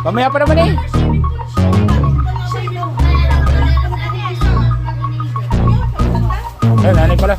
Mamaya pa naman eh. Ayun, nanay pala.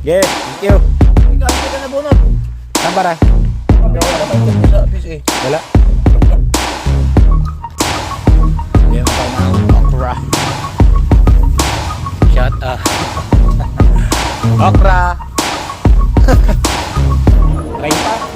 Yeah, thank you. Gamit ka na bunot. Saan para? Wala. Yan pa ng okra. Shut up. okra. Try pa.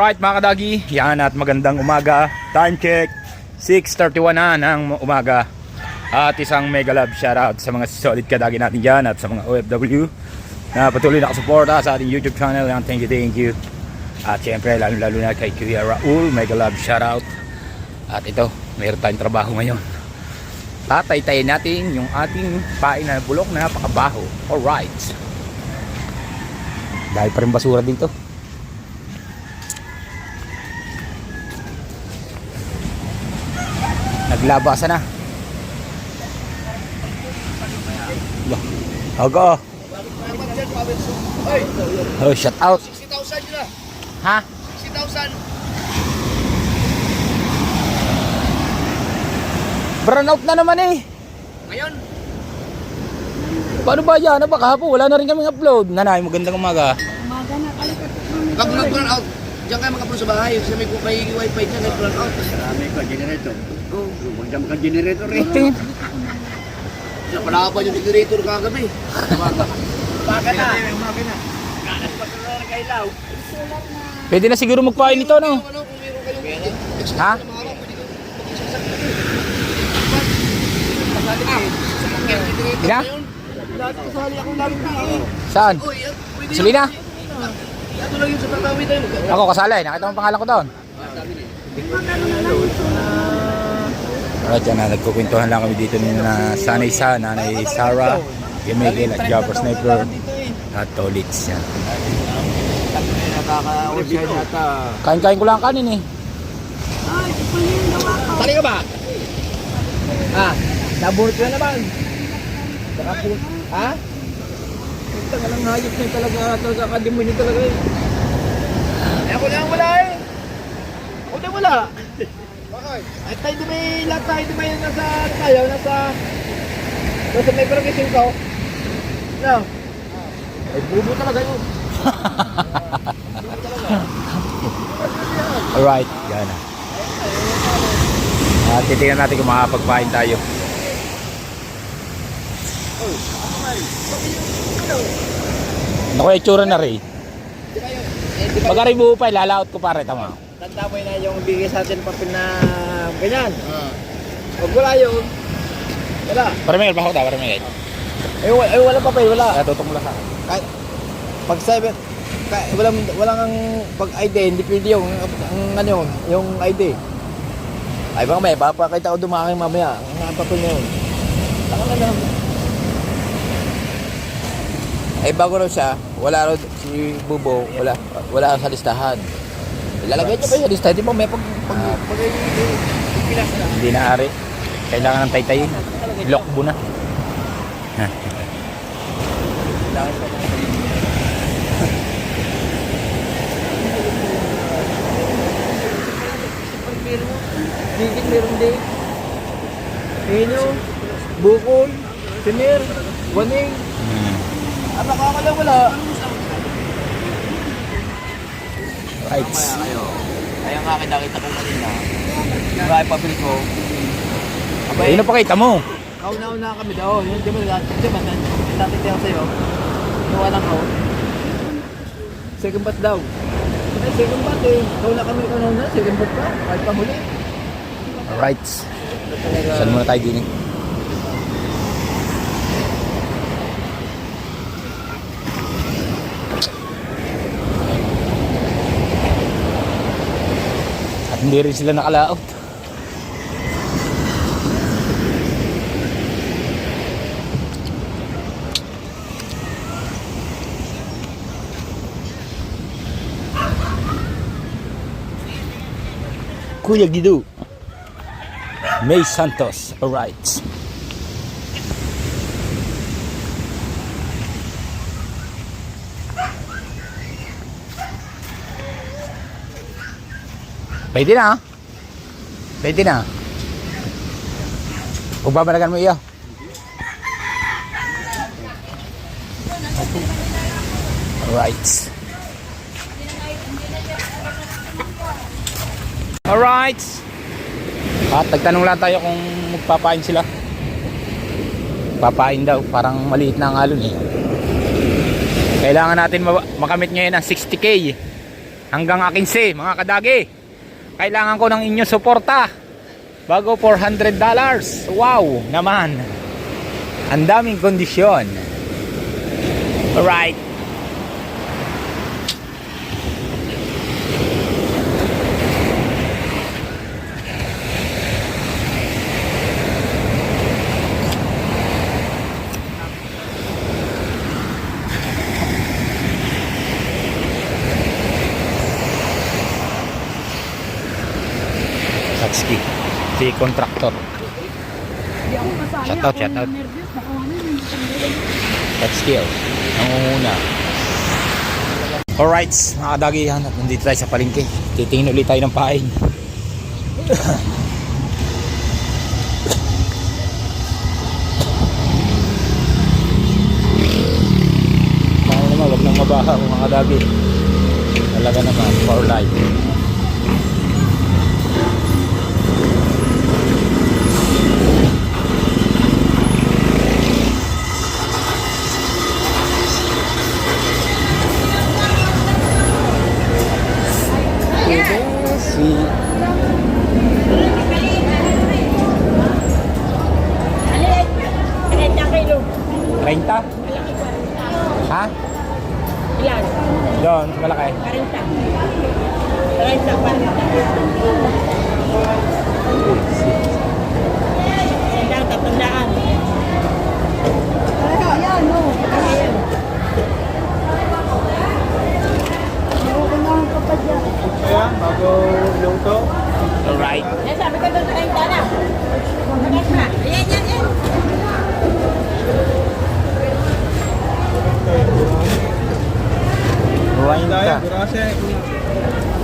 Alright mga kadagi, yan at magandang umaga. Time check, 6.31 na ng umaga. At isang mega love shoutout sa mga solid kadagi natin dyan at sa mga OFW na patuloy nakasuporta sa ating YouTube channel. Yan, thank you, thank you. At syempre, lalo lalo na kay Kuya Raul, mega love shoutout. At ito, mayroon tayong trabaho ngayon. Tataytayin natin yung ating pain na bulok na napakabaho. Alright. Dahil pa rin basura dito. Naglabasa na. Ay, Oh, shut out. 60,000 yun na. Ha? 60,000. Brown out na naman eh. Ngayon, Paano ba yan? Ano ba kahapon? Wala na rin kaming upload. Nanay, magandang umaga. Umaga na, pag nag-burn out, diyan kayo makapulo sa bahay. Kasi may, may wifi dyan, nag-burn out. Marami ka, generator. Oo. Oh, magdam ka generator eh. Tingin. Napalaban yung generator kagabi. Baka na. Pwede na siguro magpain nito, no? Ano, kung meron kayong extra Ha? na mga araw, pwede kayo mag-isasakit. Ina? Bigay. Saan? Pwede sa tatawid tayo. Ako, kasali. Nakita mo ang pangalan ko doon. Alright, yan na. Nagkukwentuhan lang kami dito ni na Sanay Sa, Nanay Sarah, Yamigil at Jabber Sniper at Tolits. Yan. Kain-kain ko lang ang kanin eh. Sali ka ba? Ah, nabunot ka na naman. Baka po, ha? Ka lang hayop niya talaga, talaga kademonyo talaga. Eh, ako lang wala eh. Ako lang wala. Ay, tayo di ba eh, lahat tayo di ba yung nasa, ano tayo, nasa, nasa may barangay ko. No. Ay, bubo talaga yun. Alright, yan na. At titingnan natin kung makapagpain tayo. Naku, itsura na rin. Pag aray buo pa, ilalaot ko pare, tama. Tanda mo na yung bigay sa atin papel na ganyan. Pag wala yun, wala. Pare Miguel, bako ta, pare Miguel. Eh, wala, eh, wala papel, wala. Kaya tutong mo lang. Kahit, pag seven, kahit, walang, walang ang pag ID, hindi pwede yung, ang, ano yun, yung ID. Ay baka may, papakita ko dumaki mamaya, ang mga papel na yun. Taka na lang. Ay bago raw siya, wala raw si Bubo, wala wala sa listahan. Ilalagay niyo pa sa listahan, di ba may pag pag, pag, pinas na. Hindi na ari. Kailangan ng taytayin. Lokbo na. Digit meron din. Pino, Bukol, Sinir, Waning. Hmm. Ah, nakakala wala. Right. kayo. Kaya nga nakita ko kanina. Yung ay pabil ko. Abay, Sino pa kita mo? kauna-una kami daw. Yun, di ba, di ba, natin tayo sa'yo. Yung anak ko. Second bat daw. Ay, second bat eh. Kauna kami kauna, second bat pa. Kahit pa huli. Alright. Saan muna tayo din eh? hindi rin sila nakalaot Kuya Gidu May Santos, alright Pwede na. ah. Pwede na. Huwag babalagan mo iyo. Alright. Alright. At nagtanong lang tayo kung magpapain sila. Papain daw, parang maliit na ang alon eh. Kailangan natin ma- makamit ngayon ang 60k. Hanggang akin si, mga kadagi. Kailangan ko ng inyong suporta. Bago $400. Wow, naman. Ang daming kondisyon. Alright. Satsuki. Si contractor. Shout out, shout out. Satsuki oh. Nangunguna. Alright, mga kadagihan. At nandito tayo sa palengke. Titingin ulit tayo ng pain. Kaya naman, huwag nang mabaha mga kadagi. Talaga naman, for life. Si Kahit na kilo. 30? Ha? Ilan? Doon, sa malaki. 40. 30 pa. Sandang tatandaan. Ay, ayan, no. Ayan. Ayan, bago luto. Alright. Yan, sabi ko doon sa 30 na. Magas na. Ayan, yan, yan. Ruwainta. Burase.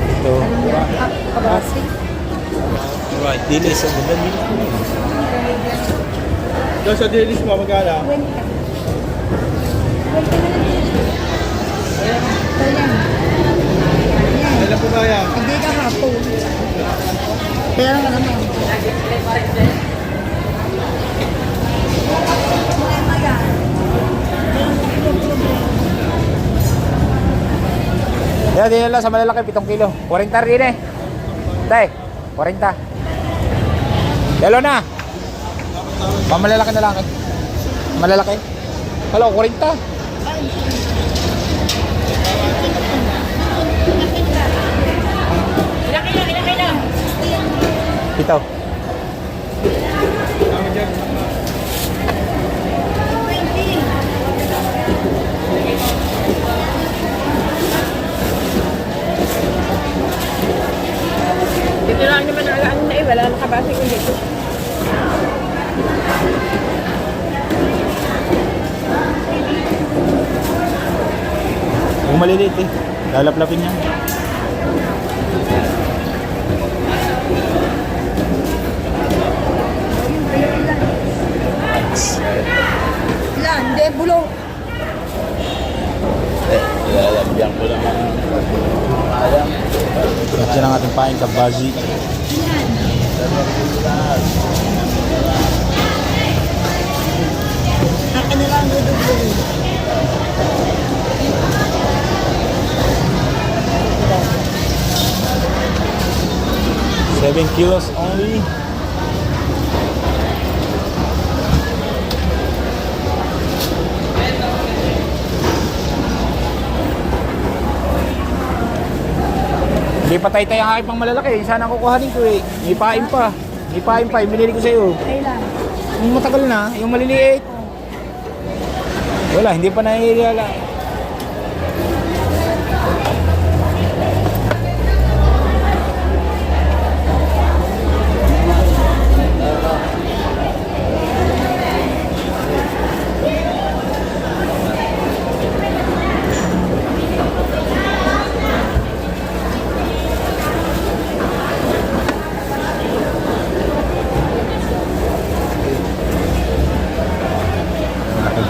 Ito. Alright, dilis. Ang ganda nila. Doon sa dilis mo, magkala. Ilan po kaya? Hindi ka hapon. Pero ano mo? Yan, din lang sa malalaki, 7 kilo. 40 rin eh. Tay, 40. Dalo na. Pamalalaki na lang. Malalaki. Hello, 40. Ilan kilo, ilan kilo? Ito. Dito lang naman ang ano na eh. Wala namang kabase ko dito. Yung maliliit eh. Lalaplapin niya. Hindi, bulong. At yan ating pain sa Bazi. Akin na lang dudugtong. Seven kilos only. Hindi pa tayo tayo ang aking pang malalaki. Sana kukuhanin ko eh. May pain pa. May pain pa. Yung binili ko sa'yo. Kailan? Yung matagal na. Yung maliliit. Wala. Hindi pa nahihilala.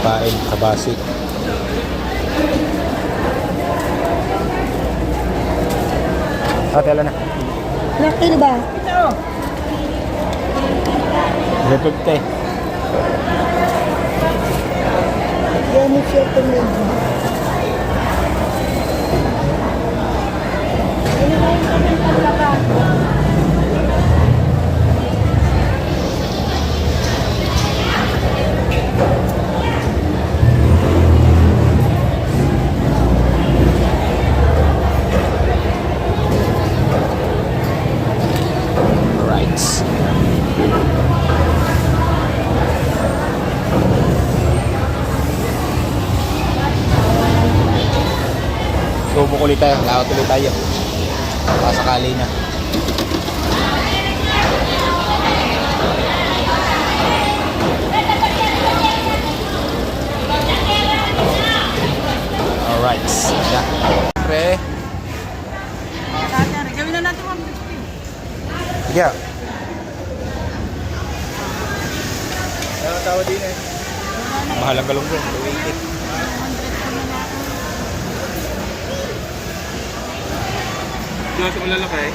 Basic. Ah, tela na. Laki na ba? 350. Yan mo siya tumulong. Ulit tayo. Lakot ulit tayo. Pasakali na. Alright. Yeah. Pre. Gawin na natin 150. Sige. Ano tawa din eh? Mahal ang galunggong. 280. Diyan sa malalaki.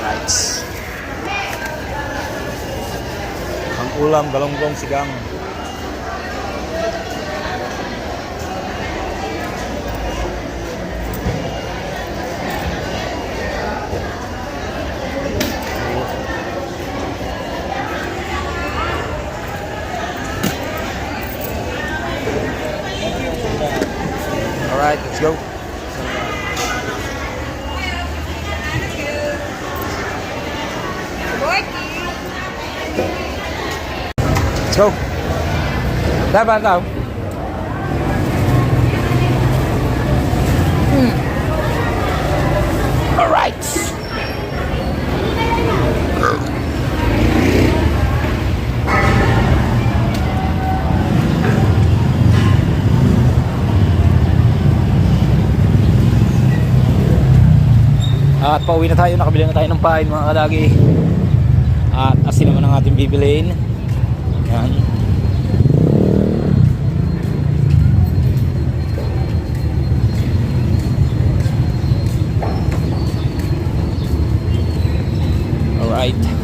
Right. Ang ulam, galunggong, sigang. Alright, let's go. Let's go. Dapat daw. Hmm. All right. At pauwi na tayo, nakabili na tayo ng pain mga kadagi. At asin naman ang ating bibilin. Yan. Alright.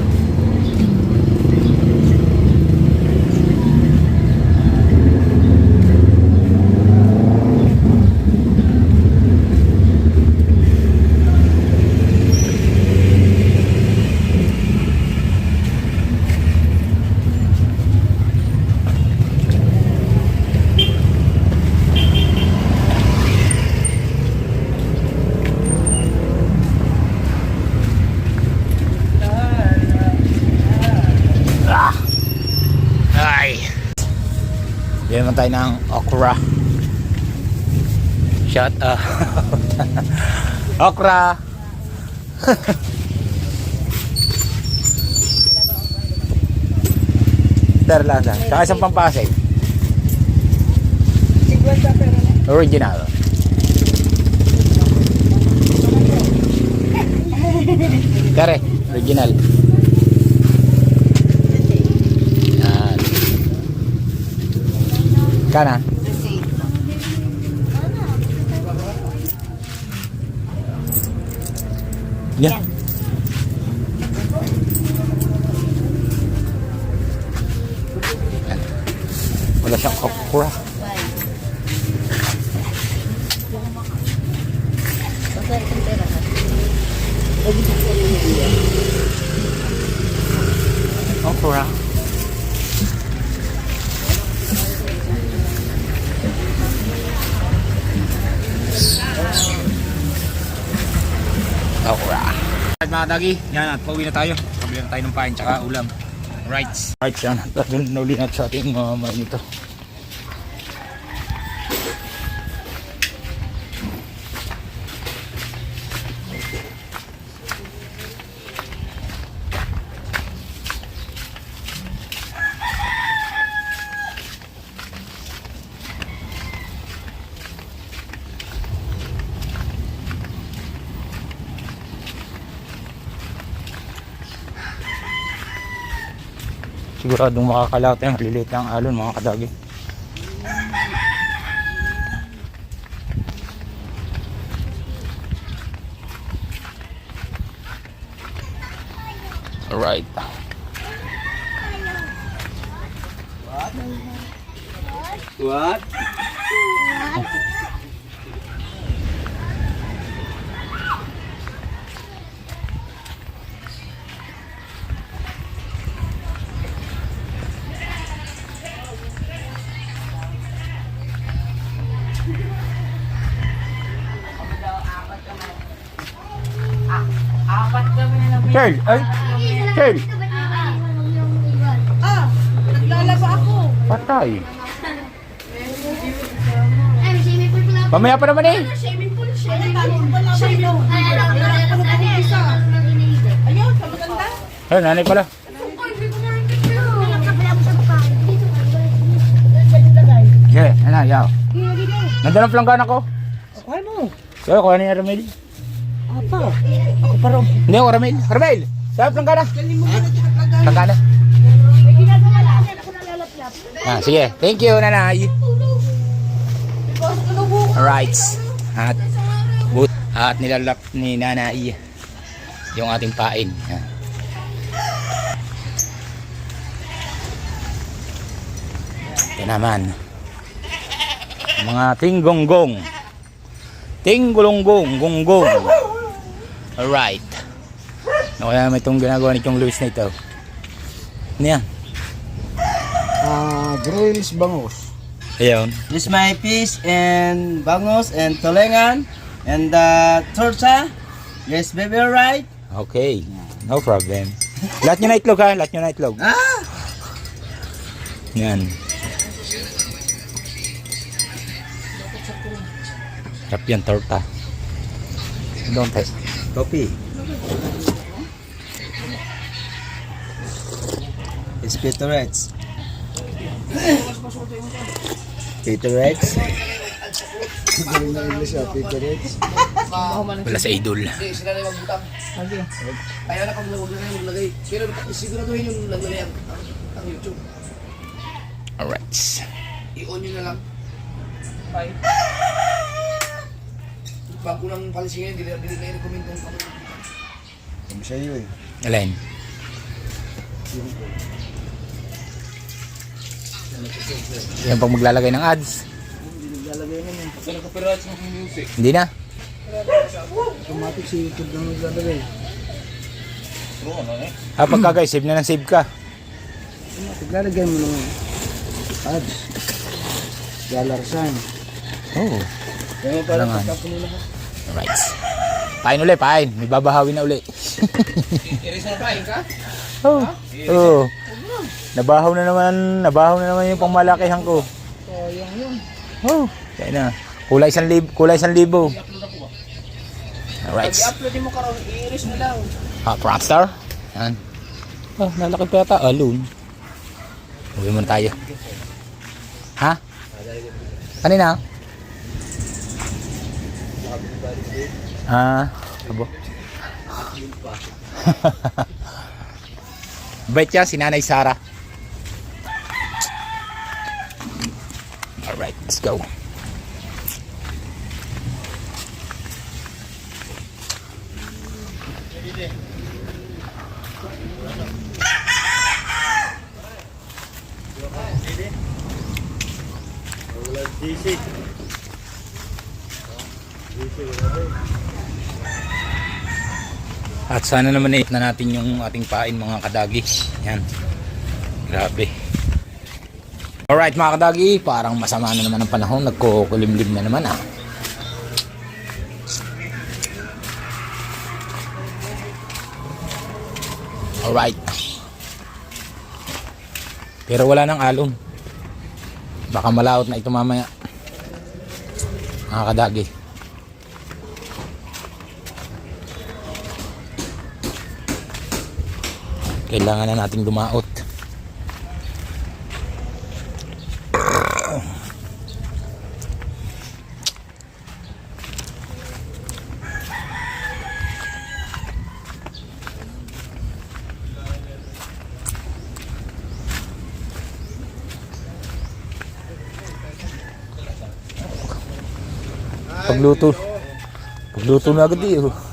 Ah! Ay! Naman tayo ng okra. Shut up. okra! Terlanda. Saka isang pampasig. 50 pero na. Original. Kare, original. Yan. Kana? Yan. Yan. Wala siyang okra. Okra. Okra. Mga dagi, yan at pauwi na tayo. Pabili na tayo ng pain tsaka ulam. Right. Right yan. Nauli na sa ating mga uh, siguradong makakalata yung maliliit ng alon mga kadagi. Alright. What? Apat Kel! Ay! Kel! Ah, naglalaba ako. Patay. Pool. Mamaya pa naman eh. Pool, swimming pool. Swimming pool. Ano, ano, ano, ano, ano, isa. Ayun, sa maganda. Ay, nanay pala. Yeah, ano, yaw. Nandun ang planggana ko. Kuha mo. Kaya kuha niya Ramil. Apa? Ako parang. Hindi ako Ramil. Ramil! Ginagawa lang yan. Ako nalalaplap. Ah, sige. Thank you, nanay. Alright. At, but, at nilalap ni nanay yung ating pain. Ah. Ito naman. Mga tinggonggong. Tinggulunggong, gonggong. Alright. Ano kaya may itong ginagawa ni Chong Luis na ito? Ano yan? Ah, grills bangus. Ayun. This my fish and bangus and tolengan and the torta. Yes, baby, alright? Okay. No problem. Lahat nyo na itlog ha. Lahat nyo na itlog. Ah! Yan. Sarap yan, torta. Don't taste. Coffee. It's Peter Reds. Peter Reds. Wala sa idol. Hindi, sila na yung magbutang. Kaya na pag huwag na kayo maglagay. Pero siguraduhin yung naglagay ang, ang YouTube. Alright. I-on nyo na lang. Bye. Bago ng palisingan, hindi na hindi na i-recommend kung kami. Sabi sa'yo eh. Alin? Yan pag maglalagay ng ads. Sa nagkapirats ng music. Hindi na. Automatic si YouTube na naglalagay. Ah, pagka guys, save na ng save ka. Naglalagay mo ng ads. Dollar sign. Oh. Kaya Wala nga. Alright. Pain uli, pain. May babahawi na uli. Iris na pain ka? Oh. Oh. Nabahaw na naman, nabahaw na naman yung pangmalakihan ko. Sayang yun. Oh. Kaya na. Kulay isang libo, kulay isang libo. Alright. I-upload mo karon, i-iris na lang. Ah, prankster. Yan. Oh, nalaki pa yata. Alone. Uwi muna tayo. Ha? Kanina? Ah, abo. Bait yan, si Nanay Sara. Alright, let's go. At sana naman i na natin yung ating pain mga kadagi. Yan. Grabe. Alright mga kadagi, parang masama na naman ang panahon. Nagkukulimlim na naman ah. Alright. Pero wala nang alon. Baka malawot na ito mamaya. Mga kadagi. kailangan na nating lumaot. Pagluto. Pagluto na agad eh oh.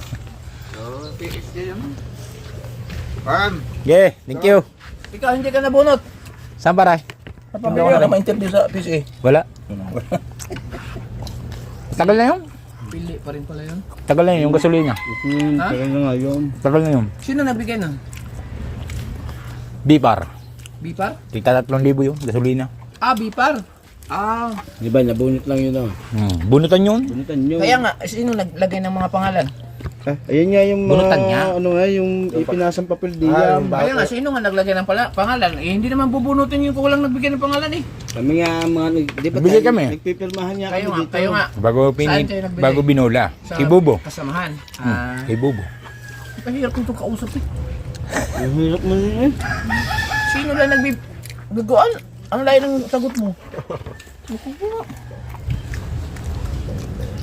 Oh. Yeah, thank you. Ikaw, hindi ka nabunot. Saan para? Hindi ako na ma-interview sa PCA. Wala. Tagal na yun. Pili pa rin pala yun. Tagal na yun yung gasolina. Hmm, Ha? tagal na nga yun. Tagal na yun. Sino nagbigay nun? Bipar. Bipar? Tigta 3,000 yung gasolina. Ah, Bipar. Ah, Di ba, nabunot lang yun oh. Hmm. Bunutan yun. Bunutan yun. kaya nga, sino naglagay ng mga pangalan? Ah, ayun nga yung mga, Bunutan niya? ano nga, yung ipinasang papel di yan. Kaya nga, sino nga naglagay ng pala, pangalan? Eh, hindi naman bubunutin yung kung walang nagbigay ng pangalan eh. Kami nga, mga, nag- di ba Nagbigay tayo, kami. nagpipirmahan niya Kayo kami nga, dito. kayo nga. Bago pini, Saan kayo nagbigay? bago binola. Sa Kay Bubo. Kasamahan. Ah, Kay Bubo. mahirap nito kausap eh. Ang hirap mo eh. Sino lang nagbib... Biguan? Ang layo ng sagot mo.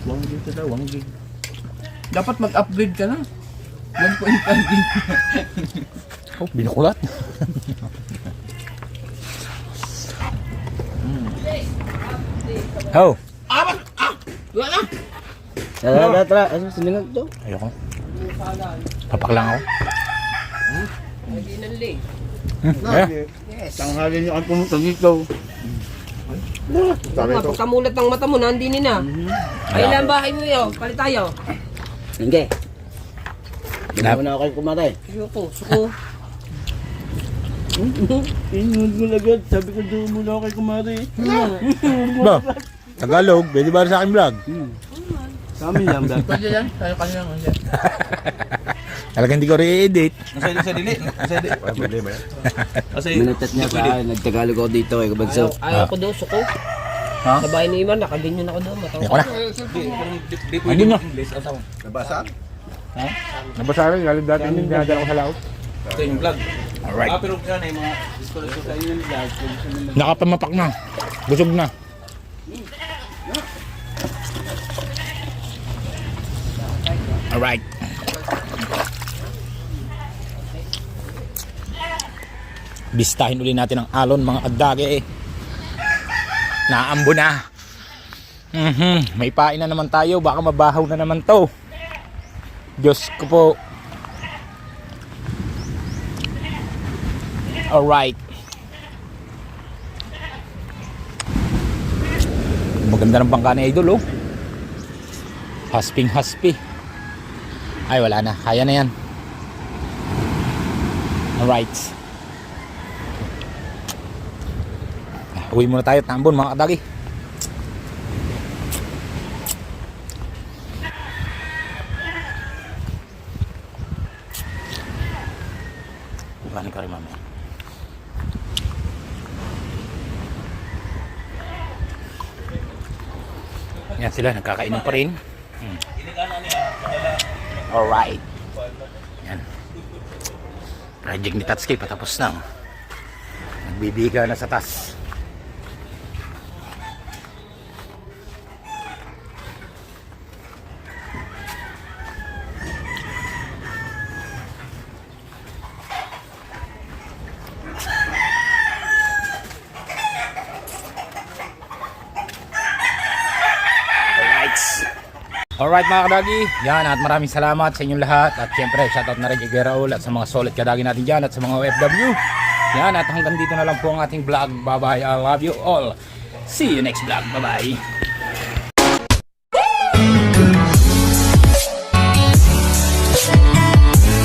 Wang dito daw, wang gig. Dapat mag-upgrade ka na. 1.5 gig. Oh, binukulat. oh, Ah, ba't? Ah! Wala na! Tara, tara, tara. Ano, siningag to? ayoko. Papak lang ako. Hmm, eh. Tanghali niyo ang pumunta dito. Pagkamulat ng mata mo, nandini na. Ay lang bahay mo yun. Palit tayo. Hindi. Ginawa na ako kayo kumatay. Suko, suko. Inunod mo agad. Sabi ko doon muna ako kayo kumatay. Ba, Tagalog, pwede ba sa akin vlog? Sa amin lang, dad. Pwede yan? Tayo ka lang. Hindi. Talagang hindi ko re-edit. Minutat niya sa akin. Nagtagalog ako dito eh. Ayaw ko doon, suko. Ha? Sa bahay ni Iman, nakaganyan ako doon. Matawa. Ayoko na. Hindi na. Nabasa? Ha? Nabasa rin. Galing dati yung dinadala ko sa laot. Ito yung vlog. Alright. pero kaya na yung mga discourse ko sa inyo yung vlog. Nakapamapak na. Busog na. Alright. Bistahin uli natin ang alon mga agdage eh. Naambo na. Mhm, may pain na naman tayo. Baka mabahaw na naman to. Diyos ko po. Alright. Maganda ng bangka ni Idol oh. Hasping haspi. Ay wala na. Kaya na yan. Alright. Uwi muna tayo tambon mga kadagi. Kumain ka rin mamaya. Yan sila, nagkakainom pa rin. Hmm. Alright. Yan. Project ni Tatsuki patapos na. oh. Nagbibiga na sa tas. Alright. Alright mga kadagi, yan at maraming salamat sa inyong lahat at syempre shoutout na rin kay Geraul at sa mga solid kadagi natin dyan at sa mga OFW. Yan at hanggang dito na lang po ang ating vlog. Bye bye, I love you all. See you next vlog. Bye bye.